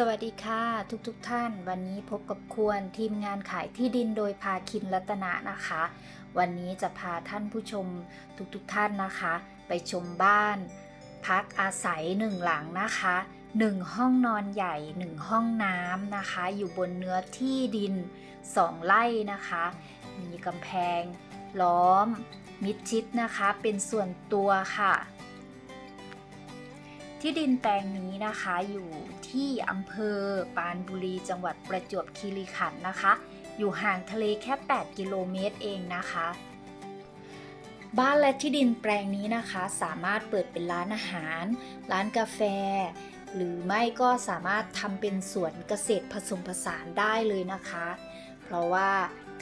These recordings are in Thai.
สวัสดีค่ะทุกๆทท่าน วันนี้พบกับควรทีมงานขายที่ดินโดยพาคินรัตนะนะคะ วันนี้จะพาท่านผู้ชมทุกๆทท่านนะคะ ไปชมบ้าน พักอาศัยหนึ่งหลังนะคะหนึ่งห้องนอนใหญ่หนึ่งห้องน้ำนะคะ อยู่บนเนื้อที่ดินสองไร่นะคะ มีกำแพงล้อม มิดชิดนะคะ เป็นส่วนตัวค่ะ ที่ดินแปลงนี้นะคะอยู่ที่อำเภอปานบุรีจังหวัดประจวบคีรีขันธ์นะคะ อยู่ห่างทะเลแค่ 8 กิโลเมตรเองนะคะ บ้านและที่ดินแปลงนี้นะคะ สามารถเปิดเป็นร้านอาหาร ร้านกาแฟ หรือไม่ก็สามารถทำเป็นสวนเกษตรผสมผสานได้เลยนะคะ เพราะว่า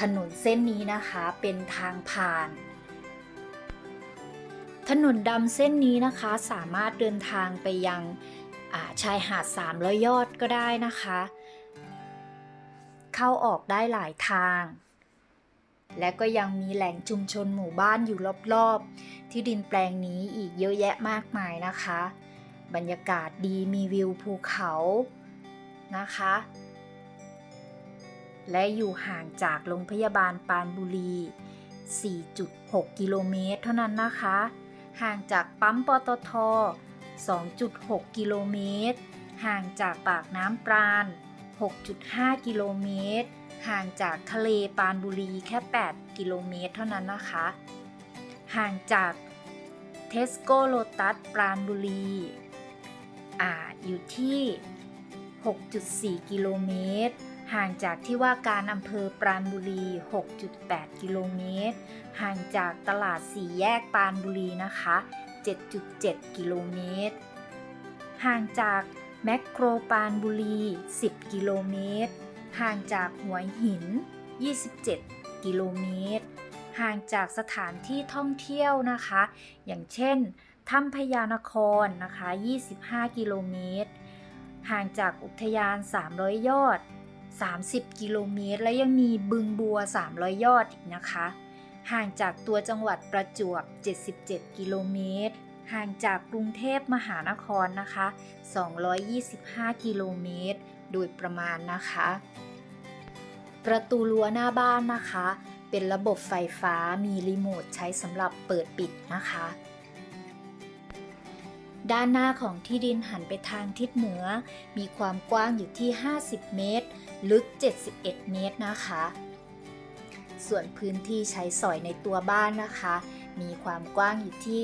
ถนนเส้นนี้นะคะเป็นทางผ่าน ถนนดำเส้นนี้นะคะสามารถเดินทางไปยังาชายหาด300ยอดก็ได้นะคะ เข้าออกได้หลายทาง และก็ยังมีแหล่งชุมชนหมู่บ้านอยู่รอบๆ ที่ดินแปลงนี้อีกเยอะแยะมากมายนะคะ บรรยากาศดีมีวิวภูเขานะคะ และอยู่ห่างจากโรงพยาบาลปานบุรี 4.6 กิโลเมตรเท่านั้นนะคะ ห่างจากปั๊มปตท 2.6 กิโลเมตร ห่างจากปากน้ำปราณ 6.5 กิโลเมตร ห่างจากทะเลปรานบุรีแค่ 8 กิโลเมตรเท่านั้นนะคะ ห่างจากเทสโก้โลตัสปรานบุรีอ่าอยู่ที่ 6.4 กิโลเมตร ห่างจากที่ว่าการอำเภอปราณบุรี 6.8 กิโลเมตร ห่างจากตลาดสี่แยกปรานบุรีนะคะ 7.7 กิโลเมตร ห่างจากแมคโครปรานบุรี 10 กิโลเมตร ห่างจากหัวหิน 27 กิโลเมตร ห่างจากสถานที่ท่องเที่ยวนะคะ อย่างเช่นถ้ำพญานครนะคะ 25 กิโลเมตร ห่างจากอุทยาน 300 ยอด 30 กิโลเมตร และยังมีบึงบัว 300 ยอดอีกนะคะ ห่างจากตัวจังหวัดประจวบ 77 กิโลเมตร ห่างจากกรุงเทพมหานครนะคะ 225 กิโลเมตร โดยประมาณนะคะ ประตูรั้วหน้าบ้านนะคะ เป็นระบบไฟฟ้ามีรีโมทใช้สำหรับเปิดปิดนะคะด้านหน้าของที่ดินหันไปทางทิศเหนือ มีความกว้างอยู่ที่ 50 เมตร ลึก 71 เมตรนะคะ ส่วนพื้นที่ใช้สอยในตัวบ้านนะคะ มีความกว้างอยู่ที่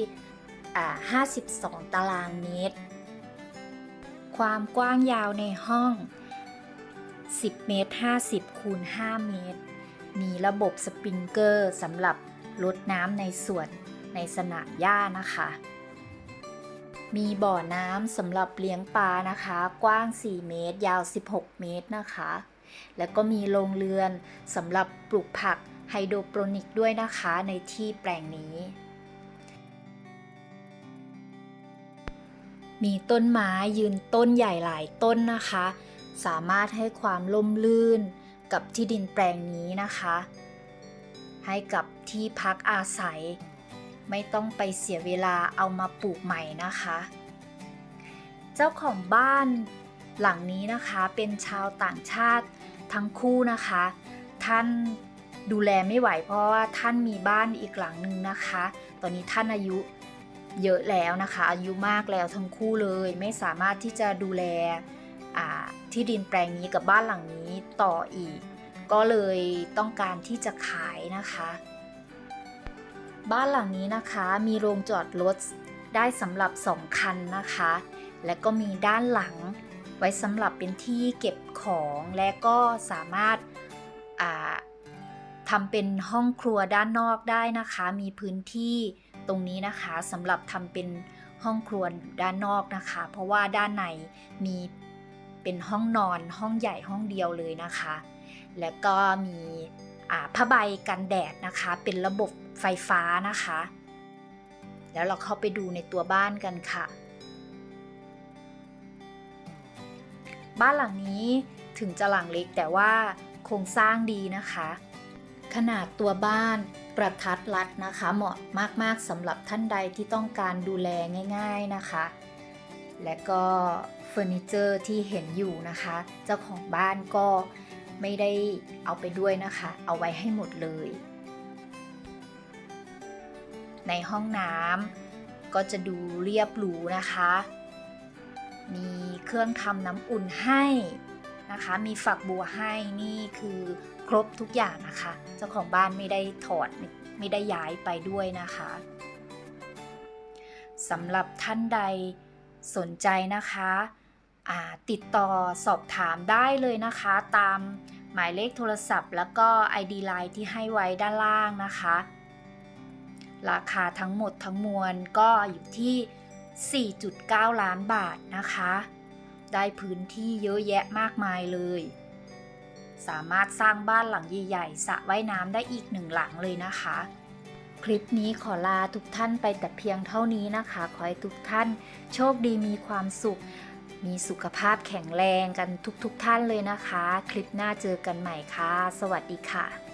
อ่า52 ตารางเมตร ความกว้างยาวในห้อง 10 เมตร 50 คูณ 5 เมตร มีระบบสปริงเกอร์สำหรับลดน้ำในสวนในสนามหญ้านะคะ มีบ่อน้ำสำหรับเลี้ยงปลานะคะ กว้าง 4 เมตร ยาว 16 เมตรนะคะ แล้วก็มีโรงเรือนสำหรับปลูกผักไฮโดรโปรนิกด้วยนะคะในที่แปลงนี้ มีต้นไม้ยืนต้นใหญ่หลายต้นนะคะ สามารถให้ความล่มลื่นกับที่ดินแปลงนี้นะคะ ให้กับที่พักอาศัย ไม่ต้องไปเสียเวลาเอามาปลูกใหม่นะคะ เจ้าของบ้านหลังนี้นะคะเป็นชาวต่างชาติทั้งคู่นะคะ ท่านดูแลไม่ไหวเพราะว่าท่านมีบ้านอีกหลังหนึ่งนะคะ ตอนนี้ท่านอายุเยอะแล้วนะคะ อายุมากแล้วทั้งคู่เลย ไม่สามารถที่จะดูแลที่ดินแปลงนี้กับบ้านหลังนี้ต่ออีก ก็เลยต้องการที่จะขายนะคะ บ้านหลังนี้นะคะมีโรงจอดรถได้สำหรับ 2 คันนะคะ และก็มีด้านหลังไว้สำหรับเป็นที่เก็บของและก็สามารถทำเป็นห้องครัวด้านนอกได้นะคะ มีพื้นที่ตรงนี้นะคะสำหรับทำเป็นห้องครัวอยู่ด้านนอกนะคะ เพราะว่าด้านในมีเป็นห้องนอนห้องใหญ่ห้องเดียวเลยนะคะ แล้วก็มีผ้าใบกันแดดนะคะ เป็นระบบ ไฟฟ้านะคะ แล้วเราเข้าไปดูในตัวบ้านกันค่ะ บ้านหลังนี้ถึงจะหลังเล็กแต่ว่าโครงสร้างดีนะคะ ขนาดตัวบ้านประทัดรัดนะคะ เหมาะมากๆสำหรับท่านใดที่ต้องการดูแลง่าย ๆนะคะ และก็เฟอร์นิเจอร์ที่เห็นอยู่นะคะ เจ้าของบ้านก็ไม่ได้เอาไปด้วยนะคะ เอาไว้ให้หมดเลย ในห้องน้ำก็จะดูเรียบหรูนะคะ มีเครื่องทำน้ำอุ่นให้นะคะ มีฝักบัวให้นี่คือครบทุกอย่างนะคะ เจ้าของบ้านไม่ได้ถอดไม่ได้ย้ายไปด้วยนะคะสำหรับท่านใดสนใจนะคะติดต่อสอบถามได้เลยนะคะ ตามหมายเลขโทรศัพท์ แล้วก็ ID Line ที่ให้ไว้ด้านล่างนะคะ ราคาทั้งหมดทั้งมวลก็อยู่ที่ 4.9 ล้านบาทนะคะ ได้พื้นที่เยอะแยะมากมายเลย สามารถสร้างบ้านหลังใหญ่ๆสระว่ายน้ำได้อีกหนึ่งหลังเลยนะคะ คลิปนี้ขอลาทุกท่านไปแต่เพียงเท่านี้นะคะ ขอให้ทุกท่านโชคดีมีความสุข มีสุขภาพแข็งแรงกันทุกๆทท่านเลยนะคะ คลิปหน้าเจอกันใหม่ค่ะ สวัสดีค่ะ